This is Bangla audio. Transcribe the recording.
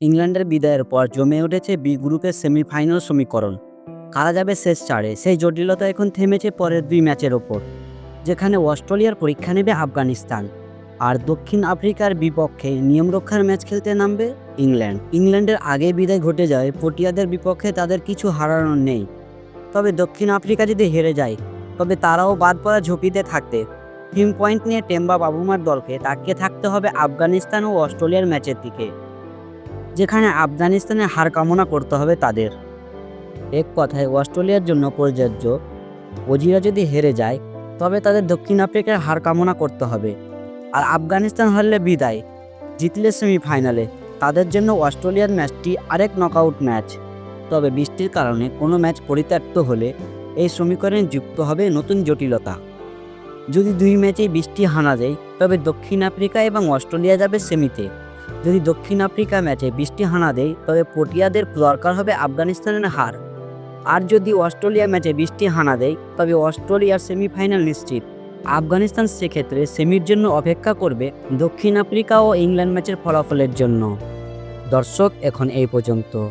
ইংল্যান্ডের বিদায়ের পর জমে উঠেছে বি গ্রুপের সেমিফাইনাল সমীকরণ। কারা যাবে শেষ চারে? সেই জটিলতা এখন থেমেছে পরের দুই ম্যাচের ওপর, যেখানে অস্ট্রেলিয়ার পরীক্ষা নেবে আফগানিস্তান। আর দক্ষিণ আফ্রিকার বিপক্ষে নিয়মরক্ষার ম্যাচ খেলতে নামবে ইংল্যান্ড। ইংল্যান্ডের আগে বিদায় ঘটে যায়, পটিয়াদের বিপক্ষে তাদের কিছু হারানোর নেই। তবে দক্ষিণ আফ্রিকা যদি হেরে যায়, তবে তারাও বাদ পড়া ঝুঁকিতে থাকতে টিম পয়েন্ট নিয়ে টেম্বা বাবুমার দলকে তাকিয়ে থাকতে হবে আফগানিস্তান ও অস্ট্রেলিয়ার ম্যাচের দিকে। যেখানে আফগানিস্তানের হার কামনা করতে হবে তাদের। এক কথায় অস্ট্রেলিয়ার জন্য প্রযোজ্য। ওজিরা যদি হেরে যায়, তবে তাদের দক্ষিণ আফ্রিকার হার কামনা করতে হবে। আর আফগানিস্তান হারলে বিদায়। জিতলে সেমিফাইনালে। তাদের জন্য অস্ট্রেলিয়ার ম্যাচটি আরেক নকআউট ম্যাচ। তবে বৃষ্টির কারণে কোনো ম্যাচ পরিত্যক্ত হলে এই সমীকরণে যুক্ত হবে নতুন জটিলতা। যদি দুই ম্যাচেই বৃষ্টি হানা যায়, তবে দক্ষিণ আফ্রিকা এবং অস্ট্রেলিয়া যাবে সেমিতে। যদি দক্ষিণ আফ্রিকা ম্যাচে বৃষ্টি হানা দেয়, তবে পটিয়াদের দরকার হবে আফগানিস্তানের হার। আর যদি অস্ট্রেলিয়া ম্যাচে বৃষ্টি হানা দেয়, তবে অস্ট্রেলিয়ার সেমিফাইনাল নিশ্চিত। আফগানিস্তান সেক্ষেত্রে সেমির জন্য অপেক্ষা করবে দক্ষিণ আফ্রিকা ও ইংল্যান্ড ম্যাচের ফলাফলের জন্য। দর্শক, এখন এই পর্যন্ত।